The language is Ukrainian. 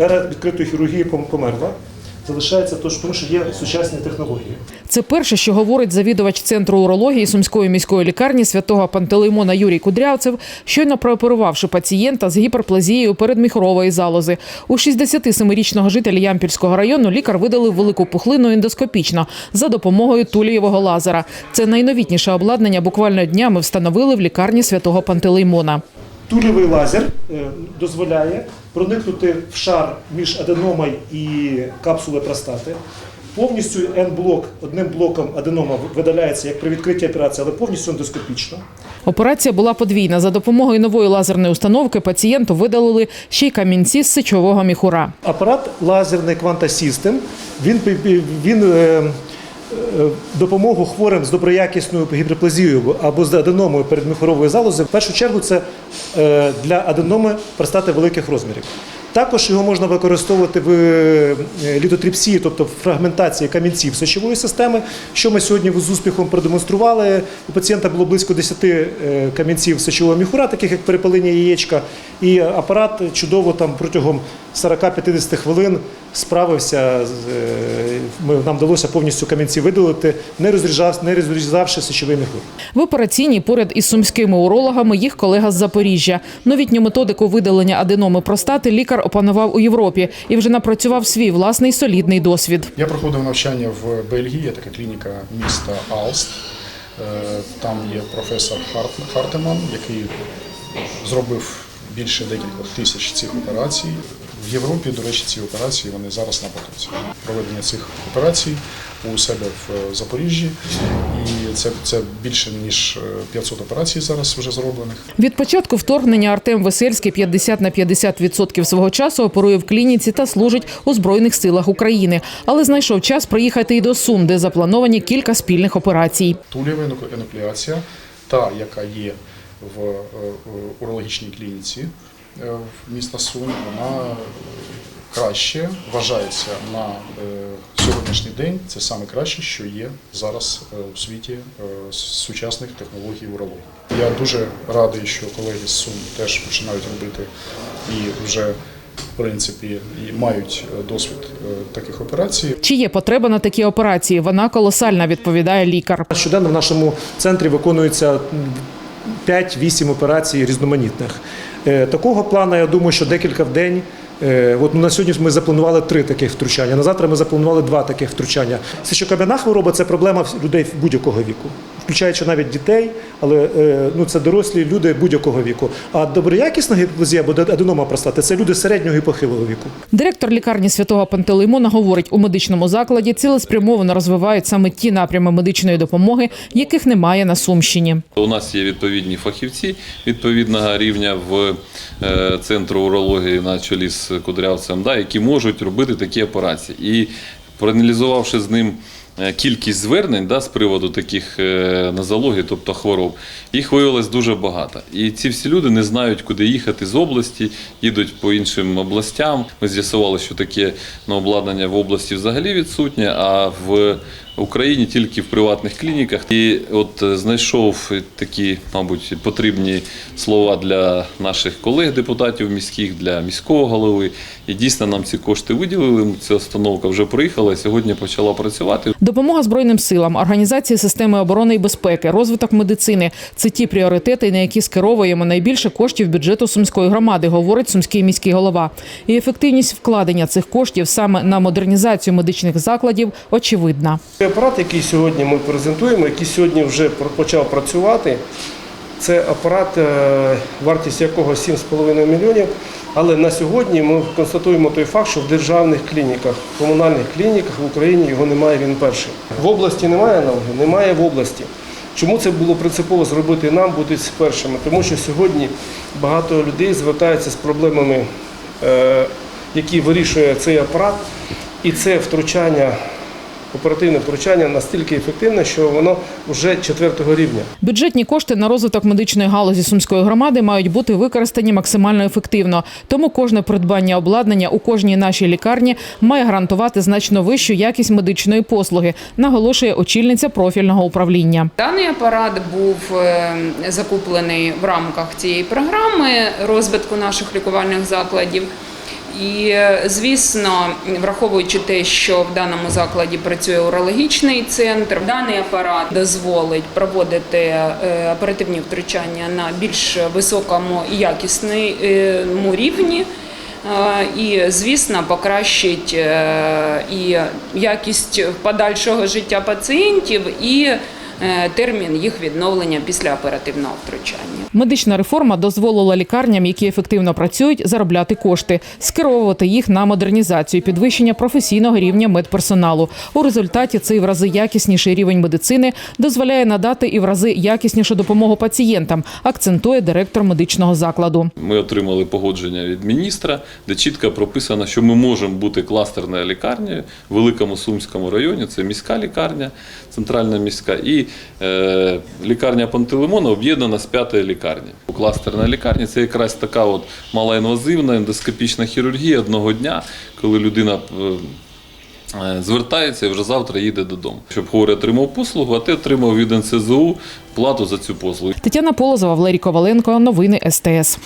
Ера відкритої хірургії померла. Залишається то, тому, що є сучасні технології. Це перше, що говорить завідувач центру урології Сумської міської лікарні святого Пантелеймона Юрій Кудрявцев, щойно прооперувавши пацієнта з гіперплазією передміхрової залози. У 67-річного жителя Ямпільського району лікар видалив велику пухлину ендоскопічно за допомогою тулієвого лазера. Це найновітніше обладнання буквально днями встановили в лікарні святого Пантелеймона. Тулєвий лазер е, дозволяє проникнути в шар між аденомою і капсулою простати. Повністю N-блок одним блоком аденома видаляється як при відкритті операції, але повністю ендоскопічно. Операція була подвійна. За допомогою нової лазерної установки пацієнту видалили ще й камінці з сечового міхура. Апарат лазерний Quanta System, він, він е, допомогу хворим з доброякісною гіперплазією або з аденомою передміхорової залози. В першу чергу це е, для аденоми простати великих розмірів. Також його можна використовувати в е, літотріпсії, тобто в фрагментації камінців сечової системи, що ми сьогодні з успіхом продемонстрували. У пацієнта було близько 10 е, камінців сечового міхура, таких як перепалення яєчка, і апарат чудово там протягом 40-50 хвилин справився. з, е, Ми, нам вдалося повністю камінці видалити, не розрізав, не розрізавши сечовий міхур. В операційній поряд із сумськими урологами їх колега з Запоріжжя. Новітню методику видалення аденоми простати лікар опанував у Європі і вже напрацював свій власний солідний досвід. Я проходив навчання в Бельгії, є така клініка міста Алст. Е, Там є професор Харт- Хартеман, який зробив більше декількох тисяч цих операцій. В Європі, до речі, ці операції вони зараз на потоці. Проведення цих операцій у себе в Запоріжжі. І це, це більше ніж е, 500 операцій зараз вже зроблених. Від початку вторгнення Артем Весельський 50 на 50% свого часу оперує в клініці та служить у Збройних силах України. Але знайшов час приїхати і до Сум, де заплановані кілька спільних операцій. Тулєва енуклеація, та, яка є в е, е, урологічній клініці е, міста Сум, вона е, краще вважається на е, сьогоднішній день. Це саме краще, що є зараз е, у світі е, сучасних технологій урології. Я дуже радий, що колеги з Сум теж починають робити і вже в принципі і мають е, досвід е, таких операцій. Чи є потреба на такі операції? Вона колосальна, відповідає лікар. Щоденно в нашому центрі виконується 5-8 операцій різноманітних. Е, Такого плану, я думаю, що декілька в день. Е, От на сьогодні ми запланували три таких втручання. На завтра ми запланували два таких втручання. Це що кабіна хвороба це проблема людей будь-якого віку, включаючи навіть дітей, але е, ну, це дорослі люди будь-якого віку. А доброякісна гіперплазія або аденома простати це люди середнього і похилого віку. Директор лікарні святого Пантелеймона говорить, у медичному закладі цілеспрямовано розвивають саме ті напрями медичної допомоги, яких немає на Сумщині. У нас є відповідні фахівці відповідного рівня в е, центру урології на чолі з кудрявцем, да, які можуть робити такі операції. І проаналізувавши з ним кількість звернень да, з приводу таких е, нозологій, тобто хвороб, їх виявилось дуже багато. І ці всі люди не знають, куди їхати з області, їдуть по іншим областям. Ми з'ясували, що таке ну, обладнання в області взагалі відсутнє, а в Україні тільки в приватних клініках. І от е, знайшов такі, мабуть, потрібні слова для наших колег-депутатів міських, для міського голови. І дійсно нам ці кошти виділили. Ця установка вже приїхала сьогодні почала працювати. Допомога збройним силам, організація системи оборони і безпеки, розвиток медицини це ті пріоритети, на які скеровуємо найбільше коштів бюджету сумської громади, говорить сумський міський голова. І ефективність вкладення цих коштів саме на модернізацію медичних закладів очевидна. Цей апарат, який сьогодні ми презентуємо, який сьогодні вже почав працювати, це апарат, е, вартість якого 7,5 мільйонів. Але на сьогодні ми констатуємо той факт, що в державних клініках, комунальних клініках в Україні його немає, він перший. В області немає аналогів, немає в області. Чому це було принципово зробити нам, бути першими? Тому що сьогодні багато людей звертаються з проблемами, е, які вирішує цей апарат, і це втручання оперативне втручання настільки ефективне, що воно вже четвертого рівня. Бюджетні кошти на розвиток медичної галузі сумської громади мають бути використані максимально ефективно. Тому кожне придбання обладнання у кожній нашій лікарні має гарантувати значно вищу якість медичної послуги, наголошує очільниця профільного управління. Даний апарат був е, закуплений в рамках цієї програми розвитку наших лікувальних закладів. І, звісно, враховуючи те, що в даному закладі працює урологічний центр, даний апарат дозволить проводити е, оперативні втручання на більш високому і якісному рівні. Е, І, звісно, покращить е, і якість подальшого життя пацієнтів, і термін їх відновлення після оперативного втручання. Медична реформа дозволила лікарням, які ефективно працюють, заробляти кошти, скеровувати їх на модернізацію, підвищення професійного рівня медперсоналу. У результаті цей в рази якісніший рівень медицини дозволяє надати і в рази якіснішу допомогу пацієнтам, акцентує директор медичного закладу. Ми отримали погодження від міністра, де чітко прописано, що ми можемо бути кластерною лікарнею в Великому Сумському районі. Це міська лікарня, центральна міська, і е, лікарня Пантелеймона об'єднана з п'ятою лікарні. Кластерна лікарня це якраз така от малоінвазивна ендоскопічна хірургія одного дня, коли людина. е, е, Звертається і вже завтра їде додому, щоб хворий отримав послугу, а ти отримав від НСЗУ плату за цю послугу. Тетяна Полозова, Валерій Коваленко. Новини СТС.